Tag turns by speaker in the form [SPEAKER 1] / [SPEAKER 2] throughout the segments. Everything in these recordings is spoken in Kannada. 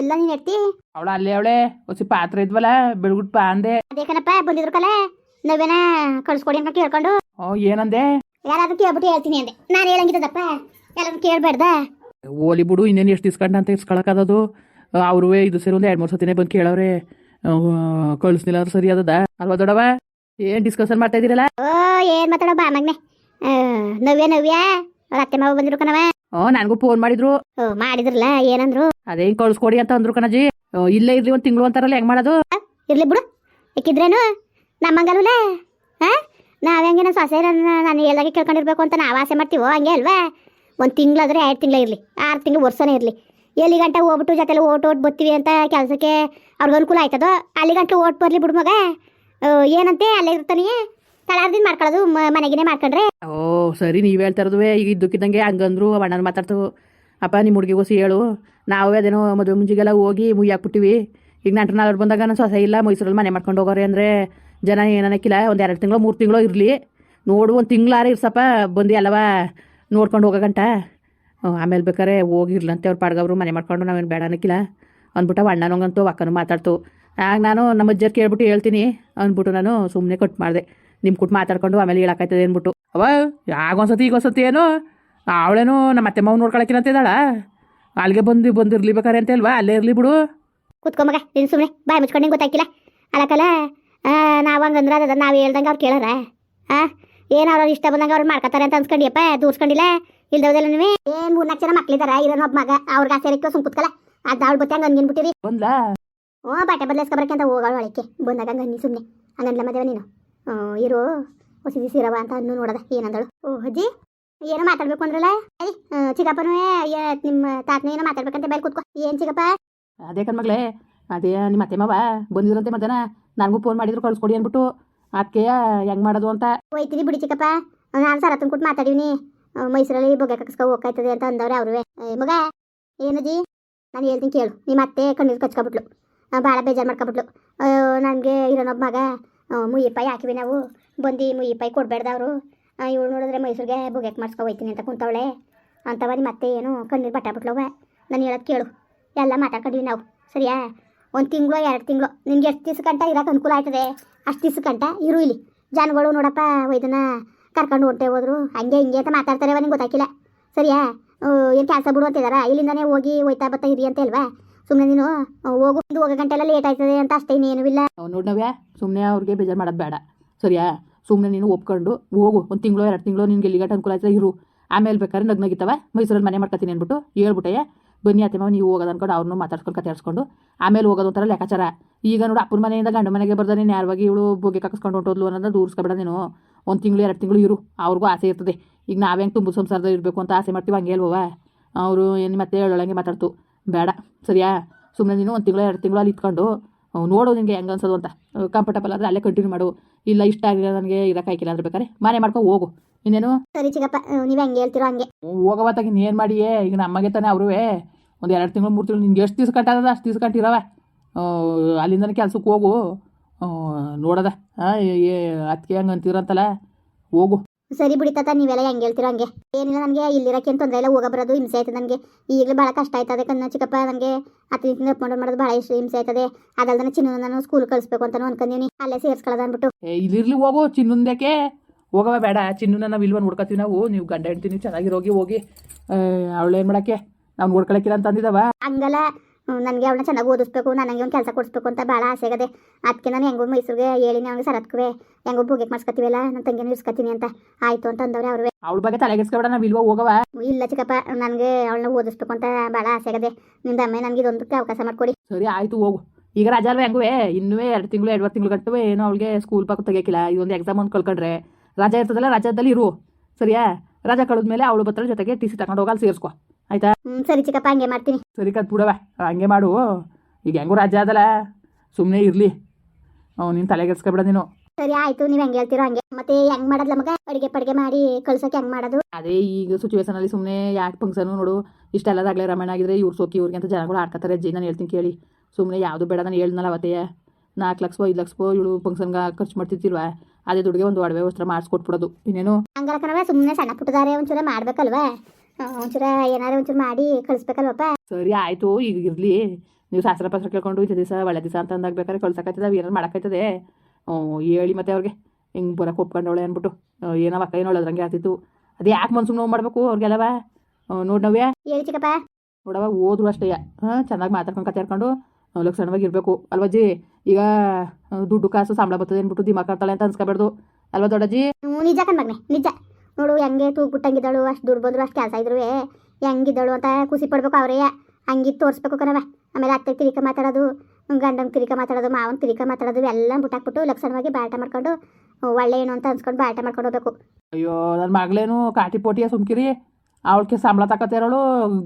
[SPEAKER 1] ಎಲ್ಲ ನೀನ್ ಎತ್ತಿ
[SPEAKER 2] ಅವಳ ಅಲ್ಲೇ ಅವಳೆ ಒಸಿ ಪಾತ್ರೆ ಇದ್ವಲ್ಲ ಬೆಳಗುಟ್ ಪಾ ಅಂದೆ.
[SPEAKER 1] ಅದೇಕನಪ್ಪ ಬಂದಿದ್ರು ಕಲೆ ನಾವೇನ ಕಳ್ಸ್ಕೊಡಿ ಅಂತ ಕೇಳ್ಕೊಂಡು.
[SPEAKER 2] ಓ ಏನಂದೆ?
[SPEAKER 1] ಯಾರಾದ್ರೂ ಕೇಳ್ಬಿಟ್ಟು ಹೇಳ್ತೀನಿ ಅಂದೆ. ನಾನು ಹೇಳಂಗಿದ್ದಪ್ಪ ಎಲ್ಲರೂ ಕೇಳ್ಬೇಡ್ದ?
[SPEAKER 2] ಓಲಿ ಬಿಡು ಇನ್ನೇನು ಎಷ್ಟು ಇಸ್ಕೊಂಡ ಅಂತ ಇಸ್ಕೊಳಕದದು ಅವರು ಇದು ಸರಿ ಒಂದು ಎರಡು ಮೂರು ಸತಿನೇ ಬಂದು ಕೇಳವ್ರೆ. ಕಳಿಸ್ನಿಲ್ಲ ಅಂದ್ರೆ ಸರಿ ಅದದ ಅಲ್ವಾ ದೊಡವ ಏನ್ ಡಿಸ್ಕಷನ್ ಮಾಡ್ತಾ ಇದ್ದೀರಲ್ಲ
[SPEAKER 1] ಓ ಏನ್ ಮಾತಾಡೋ ಬಾ ಮಗ್ನೆ ನವ್ಯ ನವ್ಯ ಅವ್ರ ಅತ್ತೆ ಮಾವ ಬಂದಿರು ಕಣವ
[SPEAKER 2] ಹ್ಞೂ ನನಗೂ ಫೋನ್ ಮಾಡಿದ್ರು.
[SPEAKER 1] ಓ ಮಾಡಿದ್ರಲ್ಲ ಏನಂದ್ರು?
[SPEAKER 2] ಅದೇ ಹಿಂಗೆ ಕಳಿಸ್ಕೊಡಿ ಅಂತ ಅಂದ್ರು ಕಣಜಿ. ಇಲ್ಲ ಇಲ್ಲೇ ಇರ್ಲಿ ಒಂದು ತಿಂಗಳು ಅಂತಾರಲ್ಲ ಹೆಂಗ್ ಮಾಡೋದು?
[SPEAKER 1] ಇರ್ಲಿ ಬಿಡು. ಯಾಕಿದ್ರೇನು? ನಮ್ಮಂಗಲ್ವಲ್ಲ ಹಾ ನಾವ್ ಹೆಂಗೆ ನನ್ನ ಸೊಸೆ ನಾನು ಹೇಳ್ದಾಗೆ ಕೇಳ್ಕೊಂಡಿರ್ಬೇಕು ಅಂತ ನಾವು ಆಸೆ ಮಾಡ್ತೀವೋ ಹಂಗೆ ಅಲ್ವಾ? ಒಂದು ತಿಂಗಳಾದ್ರೆ ಎರಡು ತಿಂಗಳ ಇರಲಿ. ಆರು ತಿಂಗಳು ವರ್ಷನೇ ಇರಲಿ. ಎಲ್ಲಿ ಗಂಟೆ ಹೋಗ್ಬಿಟ್ಟು ಜೊತೆಲಿ ಓಟ್ ಓಟ್ ಬರ್ತೀವಿ ಅಂತ ಕೆಲಸಕ್ಕೆ ಅವ್ರಿಗೆ ಅನುಕೂಲ ಆಯ್ತದೋ? ಅಲ್ಲಿ ಗಂಟೆ ಓಟ್ ಬರಲಿ ಬಿಡು ಮಗ. ಆ, ಏನಂತೆ? ಅಲ್ಲೇ ಇರ್ತಾನೆ. ತಳಾರ್ದಿಂದ ಮಾಡ್ಕೊಳ್ಳೋದು ಮನೆಗಿನೇ ಮಾಡ್ಕೊಂಡ್ರೆ.
[SPEAKER 2] ಓ, ಸರಿ, ನೀವು ಹೇಳ್ತಾ ಈಗ ಇದ್ದಕ್ಕಿದ್ದಂಗೆ ಹಂಗಂದ್ರು ಅಣ್ಣನ ಮಾತಾಡ್ತು. ಅಪ್ಪ ನಿಮ್ಮ ಹುಡುಗಿ ಹೊಸಿ ಹೇಳು. ನಾವೇ ಅದೇನೋ ಮದುವೆ ಮುಂಜಿಗೆಲ್ಲ ಹೋಗಿ ಮುಯ್ಯಿ ಹಾಕ್ಬಿಟ್ಟಿವಿ. ಈಗ ನಂಟ್ರ ನಾಲ್ವರು ಬಂದಾಗ ನಾನು ಸೊಸೆ ಇಲ್ಲ, ಮೈಸೂರಲ್ಲಿ ಮನೆ ಮಾಡ್ಕೊಂಡು ಹೋಗೋರೆ ಅಂದರೆ ಜನ ಏನಕ್ಕಿಲ್ಲ ಒಂದು ಎರಡು ತಿಂಗಳು, ಮೂರು ತಿಂಗಳು ಇರಲಿ. ನೋಡು, ಒಂದು ತಿಂಗಳಾರ ಇರ್ಸಪ್ಪ. ಬಂದು ಅಲ್ಲವಾ? ನೋಡ್ಕೊಂಡು ಹೋಗೋ ಗಂಟ. ಆಮೇಲೆ ಬೇಕಾರೆ ಹೋಗಿರ್ಲಂತೆ ಅವ್ರು ಪಾಡ್ಗವ್ರು. ಮನೆ ಮಾಡ್ಕೊಂಡು ನಾವೇನು ಬೇಡ ಅನ್ನಕ್ಕಿಲ್ಲ ಅಂದ್ಬಿಟ್ಟು ಅಣ್ಣನಂಗಂತೂ ಅಕ್ಕನೂ ಮಾತಾಡ್ತು. ಆಗ ನಾನು ನಮ್ಮ ಅಜ್ಜರ್ ಕೇಳ್ಬಿಟ್ಟು ಹೇಳ್ತೀನಿ. ಅಂದ್ಬಿಟ್ಟು ನಾನು ಸುಮ್ಮನೆ ಕಟ್ ಮಾಡಿದೆ. ನಿಮ್ಮ ಕುಟ್ ಮಾತಾಡ್ಕೊಂಡು ಆಮೇಲೆ ಹೇಳಕ್ಕಾಯ್ತದೆ ಅಂದ್ಬಿಟ್ಟು. ಅವ ಯಾಗೊಂದ್ಸತಿ ಈಗ ಒಂದ್ಸತಿ ಏನು ಅವಳೇನು ನಮ್ಮ ಅತ್ತೆ ಮಾವ್ ನೋಡ್ಕೊಳಕಿನ ಅಂತ ಇದ್ದಾಳ. ಅಲ್ಲಿಗೆ ಬಂದು ಬಂದಿರ್ಲಿ ಬೇಕಾರೆ ಅಂತ ಅಲ್ವಾ ಅಲ್ಲೇ ಇರ್ಲಿ ಬಿಡು.
[SPEAKER 1] ಕುತ್ಕೊಂಬಗ ನೀನು ಸುಮ್ಮನೆ ಬಾಯ್ ಮುಚ್ಕೊಂಡು ನಿಂಗೆ ಗೊತ್ತಾಗಿಲ್ಲ ಅಲ್ಲಕಲ್ಲ ನಾವು ಹಂಗಂದ್ರೆ ಅದ ನಾವು ಹೇಳ್ದಂಗೆ ಅವ್ರು ಕೇಳಾರ? ಏನು ಅವ್ರು ಇಷ್ಟ ಬಂದಂಗೆ ಅವ್ರು ಮಾಡ್ಕೊತಾರೆ ಅಂತ ಅನ್ಸ್ಕೊಂಡಿಯಪ್ಪ ದೂರ್ಸ್ಕೊಂಡಿಲ್ಲ? ಇಲ್ದವದಲ್ಲ ನೀವೇ? ಏನು ಮೂರ್ನಾಲ್ಕು ಜನ ಮಕ್ಳಿದಾರ ಇರೋನು ಒಬ್ಬ ಮಗ ಅವ್ರಿಗೆ ಆಸೆ ಇರಕ್ಕೆ ಸುಮ್ ಕುತ್ಕಲ್ಲ ಅದು ಅವ್ಳು ಬತ್ತೆ ಹಂಗೆ ಅನ್ಗಿನ್ಬಿಟ್ಟಿರಿ
[SPEAKER 2] ಬಂದ್ಲಾ?
[SPEAKER 1] ಓ ಬಟ್ಟೆ ಬದಲಾಯಿಸ್ಕೊಬರಕ್ಕೆ ಅಂತ ಹೋಗೋಳು ಒಳಕ್ಕೆ. ಬಂದಾಗ ಹಂಗೆ ಸುಮ್ನೆ. ಸುಮ್ಮನೆ ಹಂಗನ್ಲ ಮದುವೆ ನೀನು. ಇರು ಹೊಸ ಇರವ ಅಂತ ಅನ್ನು ನೋಡದ ಏನಂದಳು. ಓ ಅಜ್ಜಿ ಏನೋ ಮಾತಾಡ್ಬೇಕು ಅಂದ್ರಲ್ಲ? ಅಯ್ಯ ಚಿಕ್ಕಪ್ಪನೂ ನಿಮ್ಮ ತಾತನ ಏನೋ ಮಾತಾಡ್ಬೇಕಂತ ಬೇರೆ ಕೂತ್ಕೋ. ಏನ್ ಚಿಕ್ಕಪ್ಪ?
[SPEAKER 2] ಅದೇ ಕಣ್ಮಗಳೇ ಅದೇ ನಿಮ್ಮ ಅತ್ತೆ ಮಾವ ಬಂದಿದ್ರಂತೆ ಮಧ್ಯಾಹ್ನ ನನಗೂ ಫೋನ್ ಮಾಡಿದ್ರು ಕಳ್ಸ್ಕೊಡಿ ಅಂದ್ಬಿಟ್ಟು ಅದಕ್ಕೆ ಹೆಂಗ್ ಮಾಡೋದು ಅಂತ.
[SPEAKER 1] ಹೋಯ್ತೀನಿ ಬಿಡಿ ಚಿಕ್ಕಪ್ಪ ನಾನು ಸರ ಕೊಟ್ಟು ಮಾತಾಡೀನಿ ಮೈಸೂರಲ್ಲಿ ಬೊಗ್ಗೆ ಕಕ್ಸ್ಕೊ ಹೋಗ್ತಾಯ್ತದೆ ಅಂತ ಅಂದವ್ರೆ ಅವ್ರುವೆ. ಏ ಮಗ ಏನಜ್ಜಿ ನಾನು ಹೇಳ್ತೀನಿ ಕೇಳು ನಿಮ್ಮ ಅತ್ತೆ ಕಣ್ಣೀರು ಕಚ್ಕೊಬಿಟ್ಲು. ಭಾಳ ಬೇಜಾರು ಮಾಡ್ಕೊಬಿಟ್ಲು. ನನಗೆ ಇರೋನೊಬ್ಬ ಮಗ ಆ, ಮುಯ್ಯಪ್ಪಾಯಿ ಹಾಕಿವಿ ನಾವು. ಬಂದು ಮುಯ್ಯಪ್ಪಾಯಿ ಕೊಡಬೇಡ್ದವ್ರು. ಇವಳು ನೋಡಿದ್ರೆ ಮೈಸೂರಿಗೆ ಬುಗೆಕ್ ಮಾಡ್ಸ್ಕೊ ಹೋಯ್ತೀನಿ ಅಂತ ಕುಂತವಳೆ. ಬಂದು ಮತ್ತೆ ಏನು ಕಣ್ಣೀರು ಬಟ್ಟಾಬಿಟ್ಲವ ನಾನು ಹೇಳೋದು ಕೇಳು. ಎಲ್ಲ ಮಾತಾಡ್ಕೊಂಡಿವಿ ನಾವು. ಸರಿಯಾ? ಒಂದು ತಿಂಗಳು ಎರಡು ತಿಂಗಳು. ನಿಮ್ಗೆ ಎಷ್ಟು ದಿವ್ಸ ಗಂಟ ಇರೋಕೆ ಅನುಕೂಲ ಆಯ್ತದೆ? ಅಷ್ಟು ದಿವ್ಸ ಗಂಟ ಇರು ಇಲ್ಲಿ. ಜನಗಳು ನೋಡಪ್ಪ ಇದನ್ನ ಕರ್ಕೊಂಡು ಹೊಂಟೆ ಹೋದ್ರು. ಹಂಗೆ ಹಿಂಗೆ ಅಂತ ಮಾತಾಡ್ತಾರೆ ನಿಂಗೆ ಗೊತ್ತಾಗಿಲ್ಲ ಸರಿಯಾ? ಏನು ಕೆಲಸ ಬಿಡು ಅಂತಿದಾರ? ಇಲ್ಲಿಂದನೇ ಹೋಗಿ ಹೋಯ್ತಾ ಬರ್ತಾ ಇರಿ ಅಂತ ಅಲ್ವಾ ಸುಮ್ಮನೆ ನೀನು ಹೋಗೋದು ಹೋಗು ಇದು ಹೋಗೋ ಗಂಟೆ ಎಲ್ಲ ಲೇಟ್ ಆಯ್ತದೆ ಅಂತ ಅಷ್ಟೇ, ಇನ್ನೇನು ಇಲ್ಲ.
[SPEAKER 2] ನೋಡ್ ನವ್ಯ ಸುಮ್ಮನೆ ಅವ್ರಿಗೆ ಬೇಜಾರು ಮಾಡೋದು ಬೇಡ. ಸರಿಯಾ? ಸುಮ್ಮನೆ ನೀನು ಒಪ್ಕೊಂಡು ಹೋಗು, ಒಂದು ತಿಂಗಳು, ಎರಡು ತಿಂಗಳು, ನಿನ್ಗೆ ಎಲ್ಲಿಗಟ್ಟ ಅನುಕೂಲ ಆಯ್ತದೆ ಇರು. ಆಮೇಲೆ ಬೇಕಾದ್ರೆ ನಗ್ ನಗಿತಾವ ಮೈಸೂರಲ್ಲಿ ಮನೆ ಮಾಡ್ಕೊತೀನಿ ಅಂದ್ಬಿಟ್ಟು ಹೇಳ್ಬಿಟ್ಟೆ ಬನ್ನಿ ಅತ್ತೆ ಮಾವ, ನೀವು ಹೋಗೋದು ಅನ್ಕೊಂಡು ಅವ್ರನ್ನೂ ಮಾತಾಡ್ಸ್ಕೊಂಡು ಕತೆ ಆಮೇಲೆ ಹೋಗೋದು ಒಂಥರ ಲೆಕ್ಕಾಚಾರ. ಈಗ ನೋಡು, ಅಪ್ಪನ ಮನೆಯಿಂದ ಗಂಡ ಮನೆಗೆ ಬರ್ದಾನೆ, ನ್ಯಾರವಾಗಿ ಇವಳು ಬೋಗಿ ಕಕ್ಸ್ಕೊಂಡು ಹೊಂಟೋದ್ಲು ಅನ್ನೋದು ದೂರಿಸ್ಕೊಬೇಡ ನೀನು. ಒಂದು ತಿಂಗಳು, ಎರಡು ತಿಂಗಳು ಇರು, ಅವ್ರಿಗೂ ಆಸೆ ಇರ್ತದೆ. ಈಗ ನಾವೇ ಹೆಂಗೆ ತುಂಬ ಸಂಸಾರದಲ್ಲಿ ಇರಬೇಕು ಅಂತ ಆಸೆ ಮಾಡ್ತೀವಿ ಹಂಗೆ ಅಲ್ವವ ಅವರು ಏನು ಮತ್ತೆ ಹೇಳೋಳಂಗೆ ಮಾತಾಡ್ತು. ಬೇಡ. ಸರಿಯಾ? ಸುಮ್ಮನೆ ನೀನು ಒಂದು ತಿಂಗಳು ಎರಡು ತಿಂಗಳು ಅಲ್ಲಿ ಇತ್ಕೊಂಡು ನೋಡು ನಿನಗೆ ಹೆಂಗೆ ಅನ್ಸೋದು ಅಂತ. ಕಂಫರ್ಟಬಲ್ ಆದರೆ ಅಲ್ಲೇ ಕಂಟಿನ್ಯೂ ಮಾಡು. ಇಲ್ಲ ಇಷ್ಟ ಆಗಿಲ್ಲ ನನಗೆ ಇರೋಕ್ಕಾಯ್ಕಿಲ್ಲ ಅಂದ್ರೆ ಬೇಕಾರೆ ಮನೆ ಮಾಡ್ಕೊಂಡು ಹೋಗು. ಇನ್ನೇನು?
[SPEAKER 1] ಸರಿ ಚಿಕ್ಕಪ್ಪ ನೀವು ಹೆಂಗೆ ಹೇಳ್ತಿರೋ ಹಂಗೆ.
[SPEAKER 2] ನೀನು ಏನು ಮಾಡಿಯೇ? ಈಗ ನಮಗೆ ತಾನೆ ಅವರು. ಒಂದು ಎರಡು ತಿಂಗಳು ಮೂರು ತಿಂಗಳು ನಿನ್ಗೆ ಎಷ್ಟು ದಿವ್ಸ ಕಟ್ಟಾದ ಅಷ್ಟು ದಿವ್ಸ ಕಟ್ಟಿರವ ಅಲ್ಲಿಂದನೇ ಕೆಲ್ಸಕ್ಕೆ ಹೋಗು. ನೋಡೋದ. ನೋಡದ ಹಾಂ ಅದಕ್ಕೆ ಹಂಗೆ ಅಂತೀರಂತಲ್ಲ. ಹೋಗು.
[SPEAKER 1] ಸರಿ ಬಿಡಿ ತಾತ ನೀವೆಲ್ಲ ಹೆಂಗೆ ಹೇಳ್ತಿರೋ ಹಂಗೆ. ಏನಿಲ್ಲ ನನಗೆ ಇಲ್ಲಿರೋಕ್ಕೆ ಏನು ತೊಂದರೆ ಇಲ್ಲ ಹೋಗ ಬರೋದು ಹಿಂಸೆ ಆಯ್ತದೆ ನನಗೆ ಈಗಲೂ ಭಾಳ ಕಷ್ಟ ಆಯ್ತದೆ ಕನ್ನ ಚಿಕ್ಕಪ್ಪ ನನಗೆ ಹತ್ತು ದಿನ ಅಪ್ಕೊಂಡು ಮಾಡೋದು ಭಾಳ ಇಷ್ಟ ಹಿಂಸೆ ಆಯ್ತದೆ. ಅದಲ್ಲದೆ ಚಿನ್ನ ನಾನು ಸ್ಕೂಲ್ ಕಳಿಸ್ಬೇಕು ಅಂತ ಅನ್ಕೊಂಡೀನಿ. ಅಲ್ಲೇ ಸೇರಿಸ್ಕೊಳ್ಳೋದು ಅಂದ್ಬಿಟ್ಟು
[SPEAKER 2] ಇಲ್ಲಿರ್ಲಿ ಹೋಗು ಚಿನ್ನಂದಕ್ಕೆ ಹೋಗವ ಬೇಡ ಚಿನ್ನನ ನಾವು ಬಂದು ನೋಡ್ಕೊತೀವಿ ನಾವು? ನೀವು ಗಂಡ ಹೇಳ್ತೀನಿ ಚೆನ್ನಾಗಿರೋಗಿ ಹೋಗಿ ಅವಳೇನು ಮಾಡೋಕ್ಕೆ? ನಾವು ನೋಡ್ಕೊಳಕ್ಕಿಲ್ಲ ಅಂತ ಅಂದಿದ್ದಾವ
[SPEAKER 1] ಹಂಗಲ್ಲ ನನಗೆ ಅವಳನ್ನ ಚೆನ್ನಾಗಿ ಓದಿಸ್ಬೇಕು ನನಗೆ ಒಂದು ಕೆಲಸ ಕೊಡಿಸ್ಬೇಕು ಅಂತ ಭಾಳ ಆಸೆ ಆಗದೆ. ಅದಕ್ಕೆ ನಾನು ಹೆಂಗೂ ಮೈಸೂರಿಗೆ ಹೇಳಿನಿ ಅವ್ನಿಗೆ ಸರತ್ಕುವೆ ಹೆಂಗೋ ಹೋಗಿ ಮಾಡಿಸ್ಕೊತೀವಲ್ಲ ನನ್ನ ತಂಗಿನ ಇಸ್ಕೊತೀನಿ ಅಂತ. ಆಯಿತು ಅಂತ ಅಂದವ್ರೆ ಅವ್ರೇ.
[SPEAKER 2] ಅವಳ ಬಗ್ಗೆ ತಲೆಗೆಸ್ಕೊಬೇಡ ನಾವು ಇಲ್ವ ಹೋಗವ?
[SPEAKER 1] ಇಲ್ಲ ಚಿಕ್ಕಪ್ಪ ನನಗೆ ಅವಳನ್ನ ಓದಿಸ್ಬೇಕು ಅಂತ ಭಾಳ ಆಸೆ ಆಗದೆ. ನಿಂದ ಅಮ್ಮ ನನಗೆ ಇದೊಂದಕ್ಕೆ ಅವಕಾಶ ಮಾಡಿಕೊಡಿ.
[SPEAKER 2] ಸರಿ ಆಯಿತು ಹೋಗು. ಈಗ ರಜಾ ಅಲ್ವೇ ಹೆಂಗುವೆ? ಇನ್ನೂ ಎರಡು ತಿಂಗಳು ಎರಡುವರೆ ತಿಂಗಳು ಕಟ್ಟುವೆ ಏನೋ ಅವಳಿಗೆ ಸ್ಕೂಲ್ ಪಕ್ಕ ತೆಗಿಯಕ್ಕಿಲ್ಲ ಇದೊಂದು ಎಕ್ಸಾಮ್ ಒಂದು ಕಳ್ಕೊಂಡ್ರೆ. ರಜಾ ಇರ್ತದಲ್ಲ ರಜಾದಲ್ಲಿ ಇರು. ಸರಿಯಾ? ರಜಾ ಕಳೆದ್ಮೇಲೆ ಅವಳು ಬತ್ತಳ ಜೊತೆಗೆ ಟಿ ಸಿ ತಗೊಂಡು ಹೋಗಲ್ಲಿ ಸೇರಿಸ್ಕೊ. ಆಯ್ತಾ?
[SPEAKER 1] ಹ್ಞೂ ಸರಿ ಚಿಕ್ಕಪ್ಪ ಹಂಗೆ ಮಾಡ್ತೀನಿ.
[SPEAKER 2] ಸರಿ ಕತ್ ಬಿಡವ ಹಂಗೆ ಮಾಡು. ಈಗ ಹೆಂಗೂ ರಾಜ್ಯ ಅದಲ್ಲ. ಸುಮ್ಮನೆ ಇರಲಿ. ನೀನು ತಲೆಗೆಡ್ಸ್ಕೊಬೇಡ ನೀನು.
[SPEAKER 1] ಸರಿ ಆಯ್ತು. ನೀವ್ ಹೆಂಗೆ ಹೇಳ್ತಿರೋ ಹಂಗೆ. ಮತ್ತೆ ಹೆಂಗ್ ಮಾಡದ್ ನಮಗ ಅಡಿಗೆ ಪಡಿಗೆ ಮಾಡಿ ಕಳ್ಸೋಕೆ ಹೆಂಗ್ ಮಾಡೋದು?
[SPEAKER 2] ಅದೇ ಈಗ ಸಿಚುವೇಶನಲ್ಲಿ ಸುಮ್ಮನೆ ಯಾಕೆ ಫಂಕ್ಷನ್ ನೋಡು. ಇಷ್ಟೆಲ್ಲದಾಗಲೇ ರಮಣ ಆಗಿದ್ರೆ ಇವ್ರು ಸೋಕಿ ಇವ್ರಿಗೆ ಅಂತ ಜನಗಳು ಆಡ್ಕತಾರೆ ಅಜ್ಜಿ ನಾನು ಹೇಳ್ತೀನಿ ಕೇಳಿ. ಸುಮ್ಮನೆ ಯಾವುದು ಬೇಡ ನಾನು ಹೇಳ್ದನಲ್ಲ ಅವತ್ತೇ. ನಾಲ್ಕು ಲಕ್ಷವೋ ಐದು ಲಕ್ಷವೋ ಇವಳು ಫಂಕ್ಷನ್ಗೆ ಖರ್ಚು ಮಾಡ್ತಿರ್ತಿಲ್ವಾ? ಅದೇ ದುಡ್ಡಿಗೆ ಒಂದು ಒಡವೆ ವಸ್ತ್ರ ಮಾಡಿಸ್ಕೊಟ್ಬಿಡೋದು. ಇನ್ನೇನು?
[SPEAKER 1] ಹಂಗಾರ ಕಣವ ಸುಮ್ಮನೆ ಸಣ್ಣ ಪುಟ್ಟದಾರೆ ಒಂಚೂರ ಮಾಡ್ಬೇಕಲ್ವಾ? ಒಂಚೂರ ಏನಾರ ಒಂಚೂರು ಮಾಡಿ ಕಳಿಸ್ಬೇಕಲ್ವಪ್ಪ?
[SPEAKER 2] ಸರಿ ಆಯ್ತು. ಈಗ ಇರ್ಲಿ. ನೀವು ಶಾಸ್ತ್ರ ಪಾಸ್ತ್ರ ಕೇಳ್ಕೊಂಡು ಇಂಥ ದಿವಸ ಒಳ್ಳೆ ದಿವಸ ಅಂತ ಅಂದಾಗ ಬೇಕಾದ್ರೆ ಕಳ್ಸಕ್ಕಾಯ್ತದ ಏನಾರು ಮಾಡೋಕ್ಕಾಯ್ತದೆ ಹೇಳಿ ಮತ್ತೆ ಅವ್ರಿಗೆ. ಹಿಂಗೆ ಬರೋಕೆ ಒಪ್ಕೊಂಡವಳೆ ಅಂದ್ಬಿಟ್ಟು. ಏನೋ ಅಕ್ಕ ಏನೋ ಹೇಳೋದ್ರಂಗೆ ಆಗ್ತಿತ್ತು. ಅದು ಯಾಕೆ ಮನ್ಸು ನೋವು ಮಾಡಬೇಕು ಅವ್ರಿಗೆಲ್ಲವ? ನೋಡಿ ನಾವ್ಯಾ.
[SPEAKER 1] ಹೇಳಿ ಚಿಕ್ಕಪ್ಪ.
[SPEAKER 2] ನೋಡವ ಓದ್ರು ಅಷ್ಟೇ. ಹಾಂ ಚೆನ್ನಾಗಿ ಮಾತಾಡ್ಕೊಂಡು ಕತ್ತಾಡ್ಕೊಂಡು ಲಕ್ಷಣವಾಗಿ ಇರಬೇಕು. ಅಲ್ವಜ್ಜಿ ಈಗ ದುಡ್ಡು ಕಾಸು ಸಂಬಳ ಬರ್ತದೆ ಅಂದ್ಬಿಟ್ಟು ದಿಮಾಕ್ ಆಡ್ತಾಳೆ ಅಂತ ಅನ್ಸ್ಕೊಬಾರ್ದು ಅಲ್ವಾ ದೊಡ್ಡಜ್ಜಿ?
[SPEAKER 1] ನಿಜ ಕಣ್ಮಗ್ನೆ ನಿಜ. ನೋಡು ಹೆಂಗೆ ತೂಗ್ಬಿಟ್ಟಂಗಿದ್ದಾಳು ಅಷ್ಟು ದುಡ್ಡು ಬಂದ್ರು ಅಷ್ಟು ಕೆಲಸ ಇದ್ರು ಹೆಂಗಿದ್ದಾಳು ಅಂತ ಖುಷಿ ಪಡ್ಬೇಕು ಅವರೇ. ಹಂಗಿದ್ದು ತೋರಿಸ್ಬೇಕು ಕಣವ ಆಮೇಲೆ ಅತ್ತೆ ತಿರಿಕ ಮಾತಾಡೋದು ಗಂಡನ ತಿರಿಕ ಮಾತಾಡೋದು ಮಾವನ ತಿರಿಕ ಮಾತಾಡೋದು ಎಲ್ಲ ಬಿಟ್ಟಾಕ್ಬಿಟ್ಟು ಲಕ್ಷಣವಾಗಿ ಬಾಟ ಮಾಡ್ಕೊಂಡು ಒಳ್ಳೆ ಏನು ಅಂತ ಅನ್ಸ್ಕೊಂಡು ಬಾಟ ಮಾಡ್ಕೊಂಡು ಹೋಗ್ಬೇಕು.
[SPEAKER 2] ಅಯ್ಯೋ ನನ್ನ ಮಗಳೇನು ಕಾಟಿ ಪೋಟಿಯ ಸುಮ್ಕಿರಿ. ಅವಳಿಗೆ ಸಂಬಳ ತಕತ್ತೆ ಇರೋಳು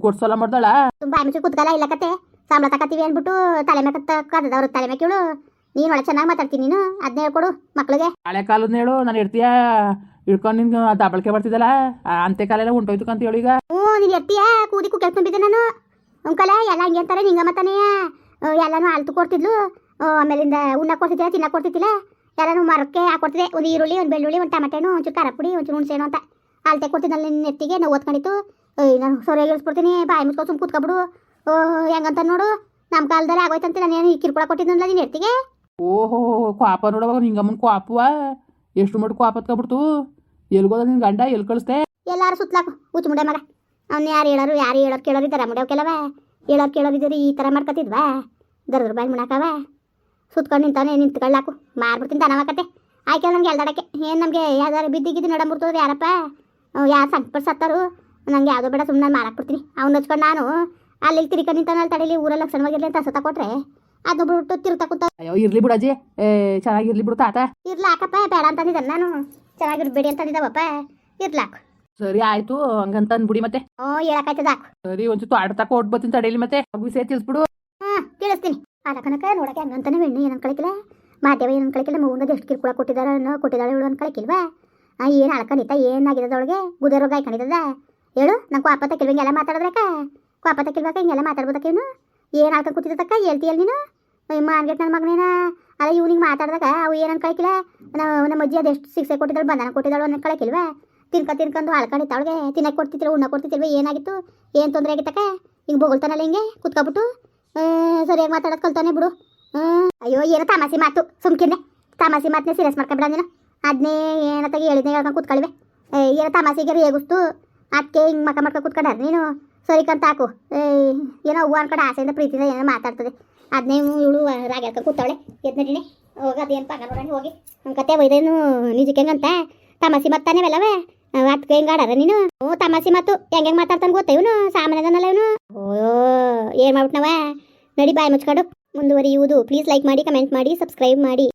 [SPEAKER 2] ಗೊಡ್ಸಲ್ಲ ಮಾಡ್ದಾಳ.
[SPEAKER 1] ತುಂಬ ಆಮಿಷ ಕುತ್ಕಲ್ಲ ಇಲ್ಲ ಕತೆ. ಸಂಬಳ ತಕತ್ತೀವಿ ಅಂದ್ಬಿಟ್ಟು ತಲೆ ಮೇಲೆ ಅವ್ರ ತಲೆ ಮೇಲೆ ಕೇಳು. ನೀನು ಒಳ್ಳೆ ಚೆನ್ನಾಗಿ ಮಾತಾಡ್ತೀನಿ ನೀನು. ಅದನ್ನೇ ಹೇಳ್ಕೊಡು ಮಕ್ಳಿಗೆ.
[SPEAKER 2] ಹಳೆ ಕಾಲದ ಹೇಳು ನಾನು ಇರ್ತೀಯ ಇಳ್ಕೊಂಡು ನಿನ್ಗೆ ದಬಳಿಕೆ ಬರ್ತಿದ್ದಲ್ಲ ಅಂತೆ ಕಾಲೆಲ್ಲ ಉಂಟೋಯ್ತು ಅಂತ ಹೇಳಿ ಈಗ.
[SPEAKER 1] ಹ್ಞೂ ನೀನು ಎತ್ತಿಯ? ಕೂದಿ ಕುಕ್ಕೇಳ್ಕೊಂಡಿದ್ದೆ ನಾನು. ಅಂಕಲ ಎಲ್ಲ ಹಂಗೆ ಅಂತಾರೆ ನಿಂಗ ಮತ್ತಾನೆ. ಎಲ್ಲನೂ ಅಳ್ತು ಕೊಡ್ತಿದ್ಲು. ಆಮೇಲಿಂದ ಉಣ್ಣ ಕೊಡ್ತಿದ್ದೆ ತಿನ್ನ ಕೊಡ್ತಿದ್ದಿಲ್ಲ. ಎಲ್ಲನೂ ಮರಕ್ಕೆ ಹಾಕೊಡ್ತಿದ್ದೆ. ಒಂದು ಈರುಳ್ಳಿ ಒಂದು ಬೆಳ್ಳುಳ್ಳಿ ಒಂದು ಟಮಟೆನು ಒಂಚೂರು ಖಾರ ಪುಡಿ ಒಂಚೂರು ಹುಣಸೇನು ಅಂತ. ಅಳ್ತೆ ಕೊಡ್ತಿದ್ದಲ್ಲ ನಿನ್ನ ಎತ್ತಿಗೆ ನಾವು ಓದ್ಕೊಂಡಿತ್ತು. ನಾನು ಸೊರೆಗೆ ಇಳಿಸ್ಬಿಡ್ತೀನಿ ಬಾಯಿ ಮುಚ್ಕೊಂಡು ಸುಮ್ ಕೂತ್ಕೊಬಿಡು. ಓ ಹೆಂಗಂತ ನೋಡು. ನಮ್ಮ ಕಾಲದಲ್ಲಿ ಆಗೋಯ್ತಂತೆ ನಾನು ಏನು ಕಿರ್ಕೊಳ ಕೊಟ್ಟಿದ್ನಲ್ಲ ನಿನ್ನ ಎತ್ತಿಗೆ
[SPEAKER 2] ಓಹೋ ಕ್ವಾಪ ನೋಡುವಾಗ ನಿಂಗಮ್ಮನ ಕ್ವಾಪುವ? ಎಷ್ಟು ಮಟ್ಟು ಕ್ವಾಪ ಹತ್ಕೊಬಿಡ್ತು ಎಲ್ಗೋದ ನಿನ್ ಗಂಡ ಎಲ್ಲಿ ಕಳಿಸ್ದೆ
[SPEAKER 1] ಎಲ್ಲಾರು ಸುತ್ತಲಾಕು ಹುಚ್ಚು ಮುಂಡೆ ಮಗ. ಅವ್ನು ಯಾರು ಹೇಳರು ಯಾರು ಹೇಳೋರು ಕೇಳೋರು ಇದ್ದಾರೆ ಮುಂಡೆ ಕೆಲವ. ಹೇಳೋರು ಕೇಳೋರು ಇದ್ದೀರಿ ಈ ಥರ ಮಾಡ್ಕೊತಿದ್ವಾ ದರ್ದ್ರ ಬಾಯಿ ಮುಣಾಕವ. ಸುತ್ಕೊಂಡು ನಿಂತಾನೆ ನಿಂತ್ಕೊಳ್ಳಾಕು ಮಾರ್ಬಿಡ್ತೀನಿ ತನವಾಕತ್ತೆ ಆಯ್ಕೆ ನಮ್ಗೆ ಎಲ್ದಾಡಕ್ಕೆ. ಏನು ನಮಗೆ ಯಾವ್ದಾರು ಬಿದ್ದಿಗಿದ್ದು ನಡಂಬಿಡ್ತವ್ರು ಯಾರಪ್ಪ? ಯಾರು ಸಂಕಟ ಸತ್ತಾರು ನಂಗೆ ಯಾವುದೋ ಬೇಡ ಸುಮ್ಮನೆ ಮಾರಾಕ್ಬಿಡ್ತೀನಿ. ಅವ್ನ ಹಚ್ಕೊಂಡು ನಾನು ಅಲ್ಲಿ ತಿರ್ಕೊಂಡು ನಿಂತಾನ ಅಲ್ಲಿ ತಡೀಲಿ ಊರಲ್ಲಿ ಲಕ್ಷಣವಾಗಿರಲಿ ಅಂತ ಸತ ಕೊಟ್ರೆ. ಅದು ಬಿಟ್ಟು ತಿರ್ತಾ ಕೂತ
[SPEAKER 2] ಅಯ್ಯೋ ಇರ್ಲಿ ಬಿಡಜ್ಜಿ ಏ ಚೆನ್ನಾಗಿರ್ಲಿ ಬಿಡು ತಾತ.
[SPEAKER 1] ಇರ್ಲಾಕಪ್ಪ ಬೇಡ ಅಂತಂದಿದ್ದಾನೆ ನಾನು. ಚೆನ್ನಾಗಿರ್ಬೇಡಿ ಅಂತಂದಿದ್ದವಪ್ಪ ಇರ್ಲಾಕು
[SPEAKER 2] ಸರಿ ಆಯ್ತು ಹಂಗಂತ ಬುಡಿ ಮತ್ತೆ.
[SPEAKER 1] ಓ ಹೇಳಕ್ಕಾಯ್ತದ.
[SPEAKER 2] ಸರಿ ಒಂಚೂರು ಆಡ ತಕ ಹೊಟ್ಟು ಬರ್ತೀನಿ ತಡೀಲಿ ಮತ್ತೆ. ಮುಗಿಸೇ ತಿಳಿಸ್ಬಿಡು.
[SPEAKER 1] ಹಾ ತಿಳಿಸ್ತೀನಿ. ಅಲ್ಲ ಕನಕ ನೋಡಕ್ಕೆ ಹಂಗಂತಾನೆ ಬೆಣ್ಣೆ ಏನು ಅನ್ಕೊಳಕಿಲ್ಲ ಮಾದೇವ ಏನು ಅನ್ಕೊಳಕಿಲ್ಲ ಮಗುಂಗದ ಎಷ್ಟು ಕಿರ್ಕೊಳ ಕೊಟ್ಟಿದಾರ ಅನ್ನೋ ಕೊಟ್ಟಿದ್ದಾಳೆ ಇವಳು ಅನ್ಕೊಳಕಿಲ್ವಾ ಆ ಏನು ಅಳ್ಕೊಂಡಿತ್ತ ಏನಾಗಿದೆ ಅವಳಿಗೆ ಗುದೆ ರೋಗ ಆಯ್ಕೊಂಡಿದ್ದದ. ಹೇಳು ನಂಗೆ ಕ್ವಾಪ ತಕ್ಕಿಲ್ವ ಹಿಂಗೆಲ್ಲ ಮಾತಾಡಿದ್ರಕ್ಕ? ಕ್ವಾಪ ತಕ್ಕಿಲ್ವಾಕ ಹಿಂಗೆಲ್ಲ ಮಾತಾಡ್ಬೋದಕ್ಕ ಏನ್ ಏನು ಅಳ್ಕೊಂಡು ಕೂತಿದ್ದಕ್ಕ ಹೇಳ್ತೀಯಲ್ಲ ನೀನು? ಮಾನ್ಗೆಟ್ ನನ್ನ ಮಗನೇನ? ಅಲ್ಲ ಇವ್ನಿಗೆ ಮಾತಾಡಿದಾಗ ಅವು ಏನನ್ನ ಕಳಕಿಲ್ಲ? ನಾವು ನಮ್ಮ ಅಜ್ಜಿ ಅದೆಷ್ಟು ಶಿಕ್ಷೆ ಕೊಟ್ಟಿದ್ದಾಳೆ ಬಂಧನ ಕೊಟ್ಟಿದ್ದಾಳು ಅನ್ಕೊಳಕಿಲ್ವಾ ತಿನ್ಕ ತಿನ್ಕೊಂಡು ಅಳ್ಕೊಂಡಿತ್ತ ಅವಳಿಗೆ ತಿನ್ನಕ್ಕೆ ಕೊಡ್ತಿದ್ರು ಉಣ್ಣ ಕೊಡ್ತಿತ್ತಿಲ್ವ ಏನಾಗಿತ್ತು? ಏನು ತೊಂದರೆ ಆಗಿತ್ತಕ್ಕ ಹಿಂಗೆ ಬೊಗಳ್ತಾನಲ್ಲ ಹಿಂಗೆ ಕುತ್ಕೊಬಿಟ್ಟು? ಸರಿಯಾಗಿ ಮಾತಾಡೋದು ಕಲ್ತಾನೆ ಬಿಡು. ಅಯ್ಯೋ ಏನೋ ತಮಾಸಿ ಮಾತು ಸುಮ್ಕಿರ್ನೆ. ತಮಾಸಿ ಮಾತನ್ನೇ ಸೀರಿಯಸ್ ಮಾಡ್ಕೊಂಬಿಡ ನೀನು. ಅದನ್ನೇ ಏನತ್ತಾಗ ಹೇಳಿದ್ನೆ ಹೇಳ್ಕೊಂಡು ಕೂತ್ಕೊಳ್ವೆ. ಏ, ಏನೋ ತಮಾಸಿಗೆ ರೇಗಿಸ್ತು. ಅದಕ್ಕೆ ಹಿಂಗೆ ಮಕ್ಕ ಮಾಡ್ಕೊಂಡು ಕೂತ್ಕೊಂಡಾರ ನೀನು. ಸರಿ ಕಂತ ಹಾಕು. ಏನೋ ಹೂವು ಅನ್ಕೊಂಡು ಆಸೆಯಿಂದ ಪ್ರೀತಿಯಿಂದ ಏನೋ ಮಾತಾಡ್ತದೆ. ಅದನ್ನೇ ಇವಳು ರಾಗ ಹೇಳ್ಕೊಂಡು ಕೂತಾವಳೆ. ಎದ್ನಡಿನೇ ಹೋಗಿ, ಅದೇನು ಪಾಕ ನೋಡೋಣ ಹೋಗಿ. ನಮ್ಮ ಕತೆ ಒಯ್ದೇನು ನಿಜಕ್ಕೆ ಹೆಂಗಂತ? ತಮಾಸಿ ಮತ್ತಾನೆ ಅದಕ್ಕೆ ಹೆಂಗ್ ಆಡಾರ ನೀನು? ಓ ತಮಾಸಿ ಮತ್ತು ಹೆಂಗೆ ಹೆಂಗೆ ಮಾತಾಡ್ತಾನೆ ಗೊತ್ತ ಇವನು? ಸಾಮಾನ್ಯದನಲ್ಲ ಇವನು? ಓ ಏನು ಮಾಡ್ಬಿಟ್ನವ? ನಡಿ ಬಾಯ್ ಮುಚ್ಕೊಂಡು. ಮುಂದುವರಿಯುವುದು. ಪ್ಲೀಸ್ ಲೈಕ್ ಮಾಡಿ ಕಮೆಂಟ್ ಮಾಡಿ ಸಬ್ಸ್ಕ್ರೈಬ್ ಮಾಡಿ.